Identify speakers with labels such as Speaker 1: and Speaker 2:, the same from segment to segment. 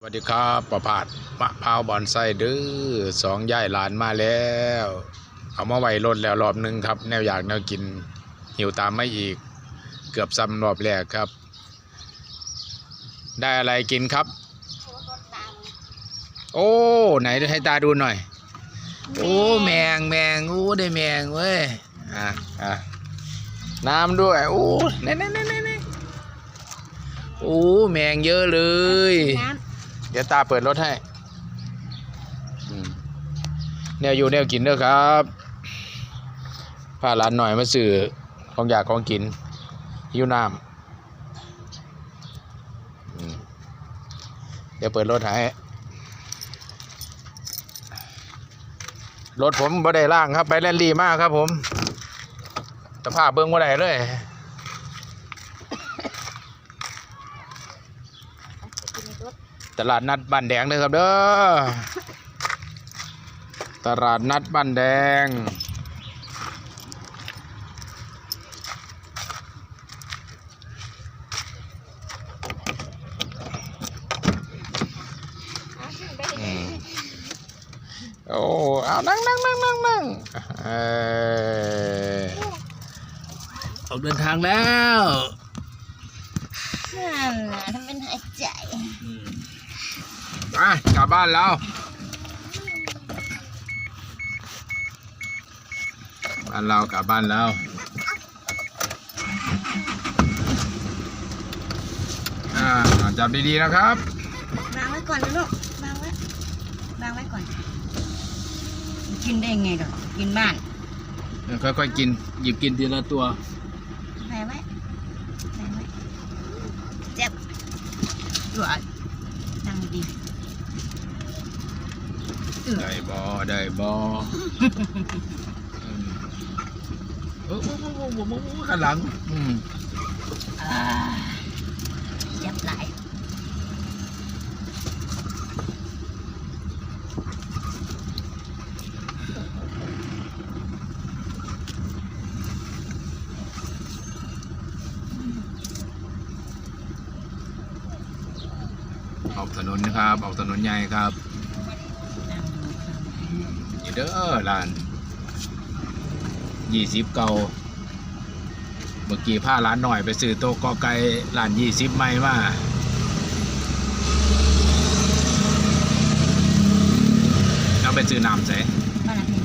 Speaker 1: สวัสดีครับประพาสมะพร้าวบอนไซเด้อสองย่ายหลานมาแล้ว เอามาไว้รถแล้วรอบหนึงครับ แนวอยากแนวกินหิวตามไม่อีก เกือบซ้ำรอบแรกครับ ได้อะไรกินครับ โอ้ ไหนให้ตาดูหน่อย โอ้แมงแมงโอ้ได้แมงเว้ยอะอะน้ำด้วยโอ้เน่เน่เน่เน่เน่โอ้แมงเยอะเลย
Speaker 2: น้
Speaker 1: เดี๋ยวตาเปิดรถให้อืมแนวอยู่แนวกินเด้อครับพาหลานหน่อยมาสื่อของอยากของกินหิวน้ำอืมเดี๋ยวเปิดรถให้รถผมบ่ได้ล่างครับ ไปแลนลี่มากครับผมสภาพเบิ้งบ่ได้เลยำ
Speaker 2: กินในรถ
Speaker 1: ตลาดนัดบ้านแดงเด้อครับเด้อ ตลาดนัดบ้านแดง
Speaker 2: เอาขึ้นไป
Speaker 1: อืมโอ้ เอานั่งนั่งนั่งนั่งนั่งเออออกเดินทางแล้ว
Speaker 2: นั่นน่ะทำเป็นหายใจ
Speaker 1: ไปกลับบ้านแล้วบ้านเรากลับบ้านแล้วอ่าจับดีๆนะครับ
Speaker 2: วางไว้ก่อนนะลูกวางไว้วางไว้ก่อน กินได้ไงดอกกินบ้าน
Speaker 1: ค่อยๆกิน หยิบกินทีละตัว
Speaker 2: ไหนไว้ไหนไว้เจ็บตัวนั่งดีเออ
Speaker 1: ได้บอได้บอเออโอ้โหโอ้โหโอ้โหโอ้โหข้างหลังอืม
Speaker 2: อ่าเจ็บหลาย
Speaker 1: ออกถนนนะครับ ออกถนนใหญ่ครับ
Speaker 2: นั่งดู
Speaker 1: นี่เด้อร้านยี่สิบเก่าเมื่อกี้พาร้านหน่อยไปซื้อโต๊ะกอไก่ร้านยี่สิบไม่มาเอาไปซื้อน้ำใส่
Speaker 2: บ้านหลังนี้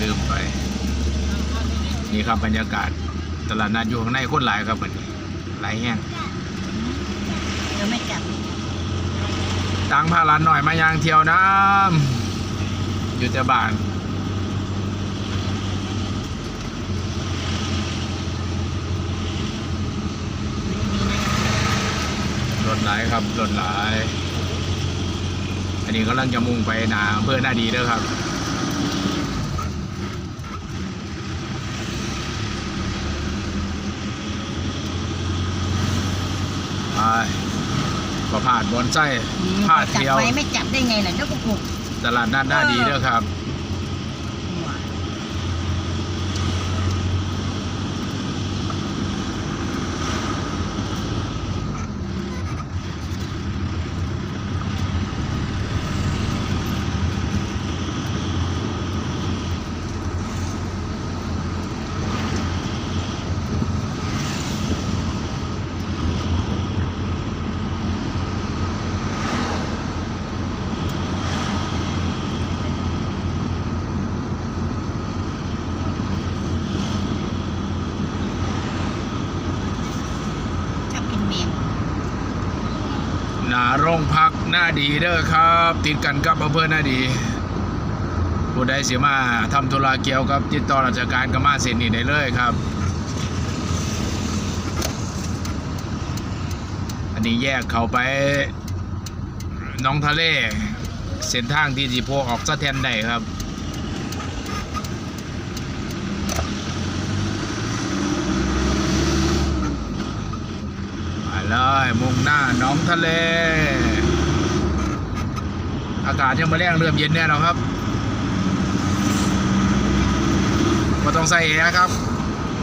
Speaker 1: ลืมไป นี่ครับบรรยากาศ ตลาดนัดอยู่ข้างในคนหลายครับเหมือนหลายแห้ง
Speaker 2: เดี๋ยวไม่กลับ
Speaker 1: ตังพาร้านหน่อยมายางเที่ยวน้ำ อยู่จะบ้านรถหลายครับรถหลาย อันนี้กำลังจะมุ่งไปนาอำเภอหน้าดีเด้อครับไปประพาดบอนไส้พาดเที่ยว
Speaker 2: ไว้ไม่จับได้ไงล่ะเดี๋ยวก็ปลุก
Speaker 1: ตลาดนัดหน้าดีเด้อครับ
Speaker 2: หนา
Speaker 1: โรงพักหน้าดีเด้อครับ ติดกันกับอำเภอหน้าดีผู้ใดเสียมาทำธุระเกี่ยวกับติดต่อราชการก็มาเซ็นนี่ได้เลยครับ อันนี้แยกเขาไปน้องทะเล เส้นทางที่จีโพออกสะแทนได้ครับ เลยมุ่งหน้าน้องทะเล อากาศยังมาแรงเริ่มเย็นเนี่ยนะครับมาต้องใส่แอร์ครับ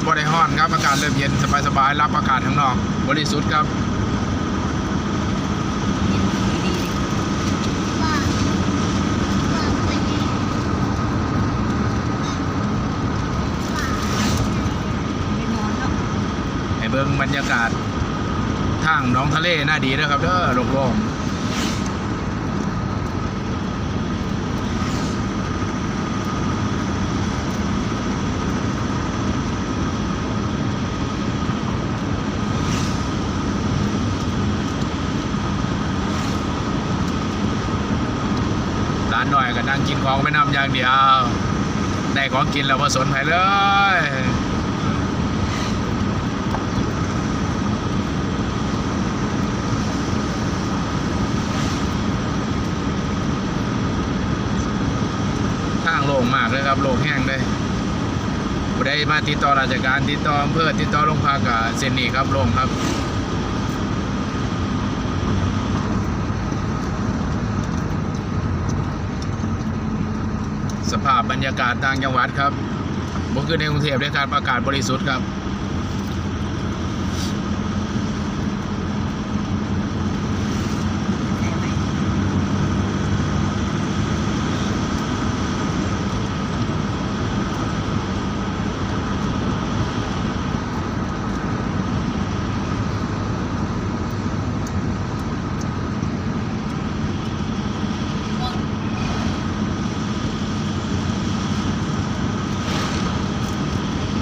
Speaker 1: บริห้อนครับอากาศเริ่มเย็นสบายๆรับอากาศข้างนอก บริสุทธิ์ครับ
Speaker 2: เบิ้งบ
Speaker 1: รรยากาศ ทางน้องทะเลน่าดีนะครับเด้อโล่งๆร้านหน่อยก็นั่งกินของไม่นำอย่างเดียว ได้ของกินแล้วมาสนไผเลย โล่งมากเลยครับโล่งแห้งเลยได้มาติดต่อราชการติดต่ออำเภอติดต่อโรงพักกับเซนนี้ครับโล่งครับสภาพบรรยากาศต่างจังหวัดครับบ่คือในกรุงเทพเลยครับอากาศบริสุทธิ์ครับ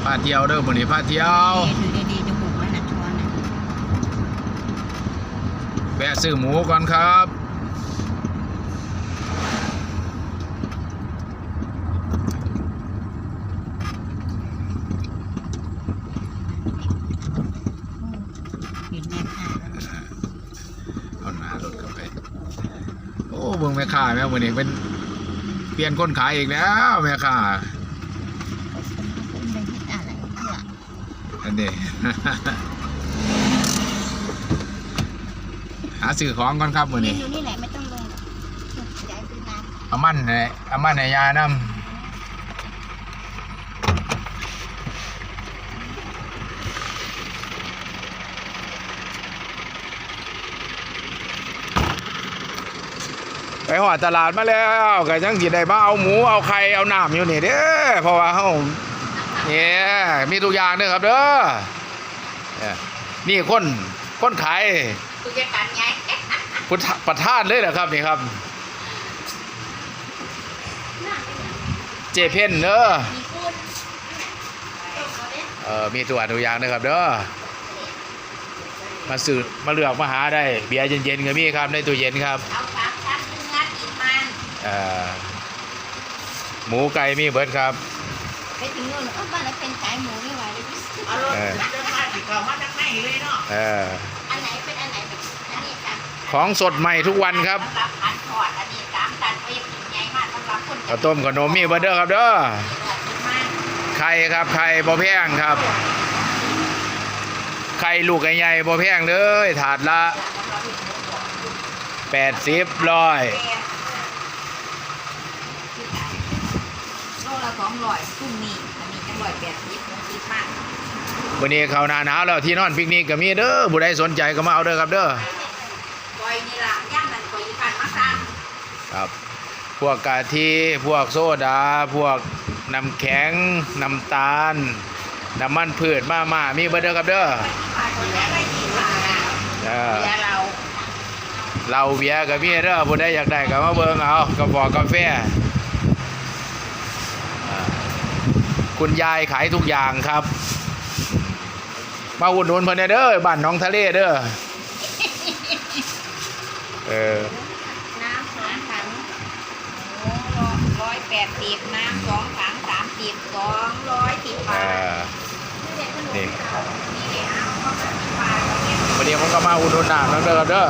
Speaker 1: พาเที่ยวเด้อมื้อนี้พาเที่ยว
Speaker 2: ถือดีๆจะบุกแล้วนะช้อนนะ
Speaker 1: แวะซื้อหมูก่อนครับ
Speaker 2: เห็นแม่ค้าแล้ว
Speaker 1: เอาหน้ารถเข้าไป โอ้เบิ่งแม่ค้าแม่มื้อนี้เป็นเปลี่ยนคนขายอีกแล้วแม่ค้า
Speaker 2: คุณได้คิดอะไรเพื่อ
Speaker 1: อันนี้หาซื้อของก่อนครับมื้อ
Speaker 2: เรีย
Speaker 1: นี้
Speaker 2: นอยู่นี่แหละไม่ต้องลงหรอกย้ายไปนาน
Speaker 1: เอามันให้เอามันให้ยานำไปหอดตลาดมาแล้วก็ยังสิได้มาเอาหมูเอาไข่เอาน้ำอยู่นี่เด้อเพราะว่าเฮา เนี่ยมีทุกอย่างเด้อครับเด้อเนี่ยนี่คนคนขาย
Speaker 2: ผู้จัดการไง
Speaker 1: พุทธประธานเลยเหรอครับนี่ครับ เจเพนเด้อ
Speaker 2: มีคุณต้องเอาเด้
Speaker 1: เออมีตัวอนุญาตนะครับเด้อมาสืบมาเลือกมาหาได้ เบียร์เย็นๆก็มีครับในตู้เย็นครับ
Speaker 2: เอาสามชั้นเนื้อกินมัน
Speaker 1: เอ่อหมูไก่มีเบิดครับ
Speaker 2: ไปถึงนู่นเอ้าบ้านเราเป็นขายหมูไม่ไหวเลยพี่
Speaker 3: เอารถจะมาติดต่อมาจากไหนเลยเนาะ
Speaker 1: เออ
Speaker 2: อันไหนเป็นอันไหนเป็นอันนี้ค่ะ
Speaker 1: ของสดใหม่ทุกวันครับ
Speaker 2: สำหรับพันทอดอันนี้สามตันไปกินใหญ่มากสำหรับคน
Speaker 1: ข้าวต้มขนมมีเบิดเด้อครับเด้อ
Speaker 2: กินมัน
Speaker 1: ไข่ครับไข่บ่แพงครับไข่ลูกใหญ่ๆบ่แพงเลยถาดละ80ร้อย
Speaker 2: โลละสองร้อยพรุ่งนี้อันนี้จะ ร้อยแปดสิบหกสิบมาก
Speaker 1: วันนี้เขาวหนาหนาวแล้วที่นอนปิกนิกก็มีเด้อผู้ใดสนใจก็มาเอาเด้อครับเด้อ
Speaker 2: ปล่อยนี่ล่ะย่างมันปล่อยอีพันมาสั่ง
Speaker 1: ครับ พวกกะทิพวกโซดา พวกน้ำแข็งน้ำตาลน้ำมันพืชมามามีเบิดเด้อครับเด้อ
Speaker 2: พันคนแล้วได้กี่บาทอะ
Speaker 1: เออ
Speaker 2: เดี๋ยวเรา
Speaker 1: เราเบียร์ก็มีเด้อผู้ใดอยากได้ก็มาเบิ่งเอากระบอกกาแฟอ่า คุณยายขายทุกอย่างครับ มาอุดหนุนเพิ่นเด้อบ้านหน้องทะเลเด้อเออ
Speaker 2: น้ำสองถังโอ้ร้อยแปดสิบน้ำสองถังสามสิบสองร้อยสิบบา
Speaker 1: อ่า
Speaker 2: ทนี่
Speaker 1: นี่
Speaker 2: เดี๋ยวเอาเข้ามาสิบบาทเอาเนี่ย
Speaker 1: วันนี้ผมก็มาอุดหนุนน้ำนั่นเด้อครับเด้อ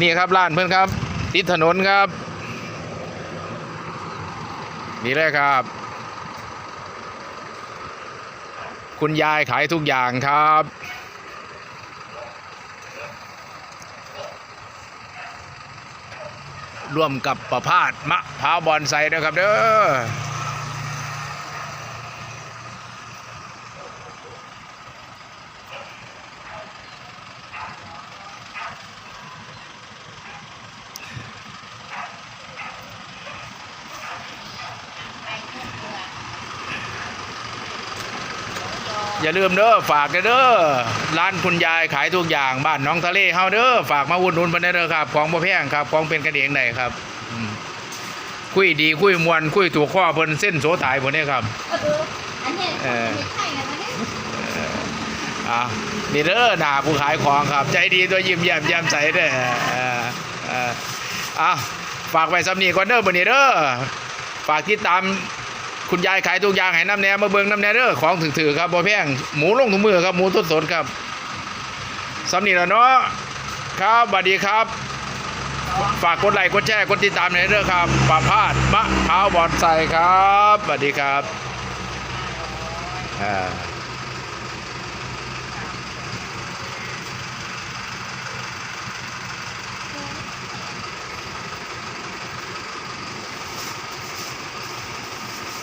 Speaker 1: นี่ครับร้านเพื่อนครับติดถนนครับ นี่เลยครับ คุณยายขายทุกอย่างครับร่วมกับประพาสมะพร้าวบอนไซนะครับเด้อ อย่าลืมเด้อฝากเด้อร้านคุณยายขายทุกอย่างบ้านหน้องทะเลเฮาเด้อฝากมาอุดหนุนเพิ่นได้เด้อครับของบ่แพงครับของเป็นกันเองได้ครับอืมคุยดีคุยมวนคุยถูกข้อเพิ่นเส้นโสตายพุ่นเด้ครับ
Speaker 2: เอออันเนี้ย
Speaker 1: เออ
Speaker 2: ไม่ใช่นะมันเนี่ย
Speaker 1: อะนี่เด้อหน้าผู้ขายของครับ ใจดีตัวยิ้มแย้มแย้มใสเด้อเออเอออะฝากไว้สำนีก่อนเด้อบัดนี้เด้อฝากติดตาม คุณยายขายทุกอย่างให้น้ำแหนมาเบิ่งน้ำแหนเด้อของถือๆครับบ่แพงหมูลงถุงมือครับหมูสดๆครับสำนีแล้วเนาะครับสวัสดีครับ ฝากกดไลค์กดแชร์กดติดตามในเด้อครับปาพาดมะพร้าวบอนไซครับสวัสดีครับอ่า